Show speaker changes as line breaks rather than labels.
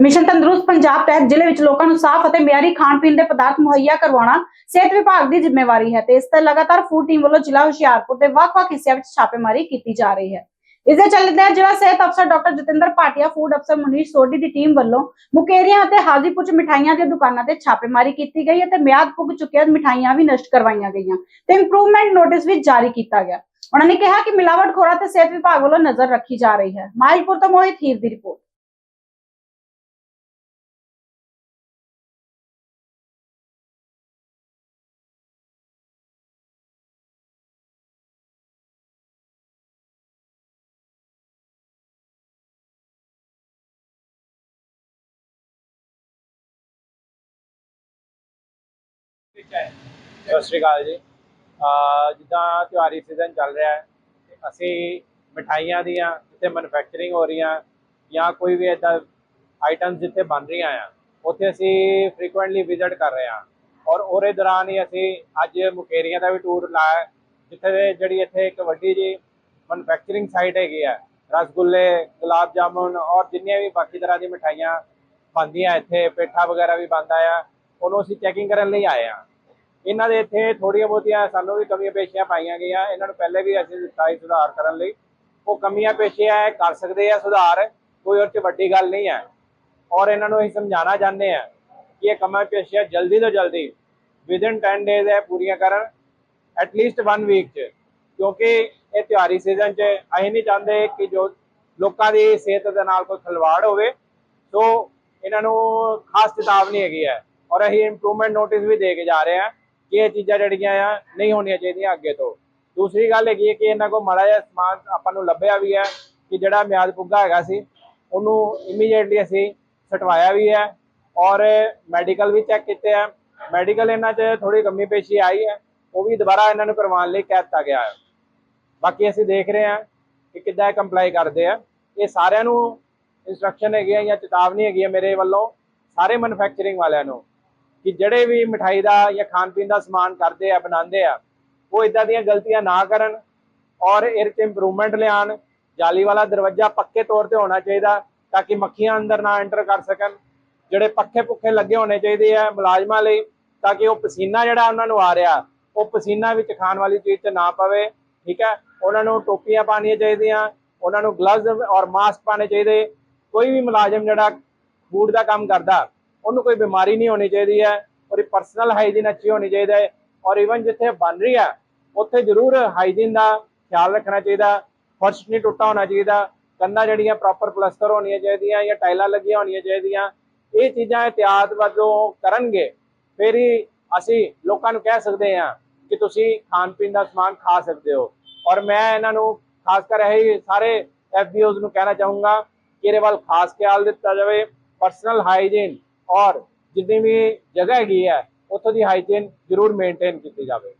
Mission ਤੰਦਰੁਸਤ ਪੰਜਾਬ ਤਹਿਤ ਜ਼ਿਲ੍ਹੇ ਵਿੱਚ ਲੋਕਾਂ ਨੂੰ ਸਾਫ਼ ਅਤੇ ਮਿਆਰੀ ਖਾਣ ਪੀਣ ਦੇ ਪਦਾਰਥ ਮੁਹੱਈਆ ਕਰਵਾਉਣਾ ਸਿਹਤ ਵਿਭਾਗ ਦੀ ਜ਼ਿੰਮੇਵਾਰੀ ਹੈ ਤੇ ਇਸ ਤੇ ਲਗਾਤਾਰ ਫੂਡ ਟੀਮ ਵੱਲੋਂ ਜ਼ਿਲ੍ਹਾ ਹੁਸ਼ਿਆਰਪੁਰ ਦੇ ਵੱਖ-ਵੱਖ ਹਿੱਸਿਆਂ ਵਿੱਚ ਛਾਪੇਮਾਰੀ ਕੀਤੀ ਜਾ ਰਹੀ ਹੈ। ਇਸ ਦੇ ਚੱਲਦਿਆਂ ਜ਼ਿਲ੍ਹਾ ਸਿਹਤ ਅਫਸਰ ਡਾਕਟਰ ਜਤਿੰਦਰ ਭਾਟੀਆ ਫੂਡ ਅਫਸਰ ਮੁਨੀਸ਼ ਸੋਢੀ ਦੀ ਟੀਮ ਵੱਲੋਂ ਮੁਕੇਰੀਆਂ ਅਤੇ ਹਾਜ਼ੀਪੁਰ 'ਚ ਮਿਠਾਈਆਂ ਦੀਆਂ ਦੁਕਾਨਾਂ ਤੇ ਛਾਪੇਮਾਰੀ ਕੀਤੀ ਗਈ ਅਤੇ ਮਿਆਦ ਪੁੱਗ ਚੁੱਕੀਆਂ ਮਿਠਾਈਆਂ ਵੀ ਨਸ਼ਟ ਕਰਵਾਈਆਂ ਗਈਆਂ ਤੇ ਇੰਪਰੂਵਮੈਂਟ ਨੋਟਿਸ ਵੀ ਜਾਰੀ ਕੀਤਾ ਗਿਆ। ਉਹਨਾਂ ਨੇ ਕਿਹਾ ਕਿ ਮਿਲਾਵਟ ਖੋਰਾ ਤੇ ਸਿਹਤ ਵਿਭਾਗ ਵੱਲੋਂ ਨਜ਼ਰ ਰੱਖੀ ਜਾ ਰਹੀ ਹੈ। ਮਾਹਿਲਪੁਰ ਤੋਂ ਮੋਹਿਤ ਹੀਰ ਦੀ ਰਿਪੋਰਟ
ਸਤਿ ਸ਼੍ਰੀ ਅਕਾਲ ਜੀ। ਜਿੱਦਾਂ ਤਿਉਹਾਰੀ ਸੀਜ਼ਨ ਚੱਲ ਰਿਹਾ ਹੈ ਅਸੀਂ ਮਠਾਈਆਂ ਦੀਆਂ ਜਿੱਥੇ ਮੈਨੂਫੈਕਚਰਿੰਗ ਹੋ ਰਹੀਆਂ ਜਾਂ ਕੋਈ ਵੀ ਇਦਾਂ ਆਈਟਮਸ ਜਿੱਥੇ ਬਣ ਰਹੀਆਂ ਆ, ਉੱਥੇ ਅਸੀਂ ਫ੍ਰੀਕੁਐਂਟਲੀ ਵਿਜ਼ਿਟ ਕਰ ਰਹੇ ਹਾਂ। ਔਰ ਉਹਦੇ ਦੌਰਾਨ ਹੀ ਅਸੀਂ ਅੱਜ ਮੁਕੇਰੀਆਂ ਦਾ ਵੀ ਟੂਰ ਲਾਇਆ ਜਿੱਥੇ ਜਿਹੜੀ ਇੱਥੇ ਇੱਕ ਵੱਡੀ ਜੀ ਮੈਨੂਫੈਕਚਰਿੰਗ ਸਾਈਟ ਹੈਗੀ ਆ, ਰਸਗੁੱਲੇ, ਗੁਲਾਬ ਜਾਮੁਨ ਔਰ ਜਿੰਨੀਆਂ ਵੀ ਬਾਕੀ ਤਰ੍ਹਾਂ ਦੀ ਮਠਾਈਆਂ ਬਣਦੀਆਂ ਇੱਥੇ, ਪੇਠਾ ਵਗੈਰਾ ਵੀ ਬਣਦਾ ਆ, ਉਹਨੂੰ ਅਸੀਂ ਚੈਕਿੰਗ ਕਰਨ ਲਈ ਆਏ ਆ ਇਹਨਾਂ ਦੇ ਇੱਥੇ ਥੋੜੀਆਂ ਬਹੁਤੀਆਂ ਸਾਨੂੰ ਵੀ ਕਮੀਆਂ ਪੇਸ਼ੀਆਂ ਪਾਈਆਂ ਗਈਆਂ। ਇਹਨਾਂ ਨੂੰ ਪਹਿਲੇ ਵੀ ਅਸੀਂ ਦਿੱਤਾ ਸੀ ਸੁਧਾਰ ਕਰਨ ਲਈ। ਉਹ ਕਮੀਆਂ ਪੇਸ਼ੀਆਂ ਕਰ ਸਕਦੇ ਆ ਸੁਧਾਰ। ਕੋਈ ਉਹ 'ਚ ਵੱਡੀ ਗੱਲ ਨਹੀਂ ਹੈ ਔਰ ਇਹਨਾਂ ਨੂੰ ਅਸੀਂ ਸਮਝਾਉਣਾ ਚਾਹੁੰਦੇ ਆ ਕਿ ਇਹ ਕਮੀਆਂ ਪੇਸ਼ੀਆਂ ਜਲਦੀ ਤੋਂ ਜਲਦੀ ਵਿਦਿਨ 10 ਡੇਜ਼ ਹੈ ਪੂਰੀਆਂ ਕਰਨ ਐਟਲੀਸਟ 1 ਵੀਕ 'ਚ। ਕਿਉਂਕਿ ਇਹ ਤਿਉਹਾਰੀ ਸੀਜ਼ਨ 'ਚ ਅਸੀਂ ਨਹੀਂ ਚਾਹੁੰਦੇ ਕਿ ਜੋ ਲੋਕਾਂ ਦੀ ਸਿਹਤ ਦੇ ਨਾਲ ਕੋਈ ਖਿਲਵਾੜ ਹੋਵੇ। ਸੋ ਇਹਨਾਂ ਨੂੰ ਖਾਸ ਚੇਤਾਵਨੀ ਹੈਗੀ ਹੈ ਔਰ ਅਸੀਂ ਇੰਪਰੂਵਮੈਂਟ ਨੋਟਿਸ ਵੀ ਦੇ ਕੇ ਜਾ ਰਹੇ ਹਾਂ ਇਹ ਚੀਜ਼ਾਂ ਜਿਹੜੀਆਂ ਆ ਨਹੀਂ ਹੋਣੀਆਂ ਚਾਹੀਦੀਆਂ ਅੱਗੇ ਤੋਂ। ਦੂਸਰੀ ਗੱਲ ਹੈਗੀ ਹੈ ਕਿ ਇਹਨਾਂ ਕੋਲ ਮਾੜਾ ਜਿਹਾ ਸਮਾਨ ਆਪਾਂ ਨੂੰ ਲੱਭਿਆ ਵੀ ਹੈ ਕਿ ਜਿਹੜਾ ਮਿਆਦ ਪੁੱਗਾ ਹੈਗਾ ਸੀ, ਉਹਨੂੰ ਇਮੀਡੀਏਟਲੀ ਅਸੀਂ ਸਟਵਾਇਆ ਵੀ ਹੈ ਔਰ ਮੈਡੀਕਲ ਵੀ ਚੈੱਕ ਕੀਤੇ ਆ। ਮੈਡੀਕਲ ਇਹਨਾਂ 'ਚ ਥੋੜੀ ਕਮੀ ਪੇਸ਼ੀ ਆਈ ਹੈ, ਉਹ ਵੀ ਦੁਬਾਰਾ ਇਹਨਾਂ ਨੂੰ ਕਰਵਾਉਣ ਲਈ ਕਹਿ ਦਿੱਤਾ ਗਿਆ ਹੈ। ਬਾਕੀ ਅਸੀਂ ਦੇਖ ਰਹੇ ਹਾਂ ਕਿ ਕਿੱਦਾਂ ਇਹ ਕੰਪਲਾਈ ਕਰਦੇ ਆ। ਇਹ ਸਾਰਿਆਂ ਨੂੰ ਇਨਸਟਰਕਸ਼ਨ ਹੈਗੀ ਆ ਜਾਂ ਚੇਤਾਵਨੀ ਹੈਗੀ ਆ ਮੇਰੇ ਵੱਲੋਂ, ਸਾਰੇ ਮੈਨੂਫੈਕਚਰਿੰਗ ਵਾਲਿਆਂ ਨੂੰ। ਕਿ ਜਿਹੜੇ ਵੀ ਮਠਾਈ ਦਾ ਜਾਂ ਖਾਣ ਪੀਣ ਦਾ ਸਮਾਨ ਕਰਦੇ ਆ, ਬਣਾਉਂਦੇ ਆ, ਉਹ ਇਦਾਂ ਦੀਆਂ ਗਲਤੀਆਂ ਨਾ ਕਰਨ ਔਰ ਇਹ 'ਚ ਇੰਪਰੂਵਮੈਂਟ ਲਿਆਉਣ। ਜਾਲੀ ਵਾਲਾ ਦਰਵਾਜ਼ਾ ਪੱਕੇ ਤੌਰ ਤੇ ਹੋਣਾ ਚਾਹੀਦਾ ਤਾਂ ਕਿ ਮੱਖੀਆਂ ਅੰਦਰ ਨਾ ਐਂਟਰ ਕਰ ਸਕਣ। ਜਿਹੜੇ ਪੱਖੇ ਪੁੱਖੇ ਲੱਗੇ ਹੋਣੇ ਚਾਹੀਦੇ ਆ ਮੁਲਾਜ਼ਮਾਂ ਲਈ ਤਾਂ ਕਿ ਉਹ ਪਸੀਨਾ ਜਿਹੜਾ ਉਹਨਾਂ ਨੂੰ ਆ ਰਿਹਾ, ਉਹ ਪਸੀਨਾ ਵਿੱਚ ਖਾਣ ਵਾਲੀ ਚੀਜ਼ ਤੇ ਨਾ ਪਵੇ, ਠੀਕ ਹੈ? ਉਹਨਾਂ ਨੂੰ ਟੋਪੀਆਂ ਪਾਉਣੀਆਂ ਚਾਹੀਦੀਆਂ, ਉਹਨਾਂ ਨੂੰ ਗਲਵਜ਼ ਔਰ ਮਾਸਕ ਪਾਣੇ ਚਾਹੀਦੇ। ਕੋਈ ਵੀ ਮੁਲਾਜ਼ਮ ਜਿਹੜਾ ਫੂਡ ਦਾ ਕੰਮ ਕਰਦਾ ਉਹਨੂੰ ਕੋਈ ਬਿਮਾਰੀ ਨਹੀਂ ਹੋਣੀ ਚਾਹੀਦੀ ਹੈ ਔਰ ਪਰਸਨਲ ਹਾਈਜੀਨ ਅੱਛੀ ਹੋਣੀ ਚਾਹੀਦਾ ਹੈ ਔਰ ਇਵਨ ਜਿੱਥੇ ਬਣ ਰਹੀ ਹੈ, ਉੱਥੇ ਜ਼ਰੂਰ ਹਾਈਜੀਨ ਦਾ ਖਿਆਲ ਰੱਖਣਾ ਚਾਹੀਦਾ, ਫਰਸ਼ ਨਹੀਂ ਟੁੱਟਾ ਹੋਣਾ ਚਾਹੀਦਾ, ਕੰਨਾਂ ਜਿਹੜੀਆਂ ਪ੍ਰੋਪਰ ਪਲਸਟਰ ਹੋਣੀਆਂ ਚਾਹੀਦੀਆਂ ਜਾਂ ਟਾਈਲਾਂ ਲੱਗੀਆਂ ਹੋਣੀਆਂ ਚਾਹੀਦੀਆਂ, ਇਹ ਚੀਜ਼ਾਂ ਇhtiyat ਵਜੋਂ ਕਰਨਗੇ, ਫਿਰ ਹੀ ਅਸੀਂ ਲੋਕਾਂ ਨੂੰ ਕਹਿ ਸਕਦੇ ਹਾਂ ਕਿ ਤੁਸੀਂ ਖਾਣ ਪੀਣ ਦਾ ਸਮਾਨ ਖਾ ਸਕਦੇ ਹੋ। ਔਰ ਮੈਂ ਇਹਨਾਂ ਨੂੰ ਖਾਸ ਕਰ ਇਹ ਸਾਰੇ ਐਫਬੀਓਜ਼ ਨੂੰ ਕਹਿਣਾ ਚਾਹੂੰਗਾ ਕਿ ਇਹਦੇ ਵੱਲ ਖਾਸ ਖਿਆਲ ਦਿੱਤਾ ਜਾਵੇ ਪਰਸਨਲ ਹਾਈਜੀਨ ਔਰ ਜਿੰਨੀ ਵੀ ਜਗ੍ਹਾ ਹੈਗੀ ਹੈ ਉੱਥੋਂ ਦੀ ਹਾਈਜੀਨ ਜ਼ਰੂਰ ਮੇਨਟੇਨ ਕੀਤੀ ਜਾਵੇ।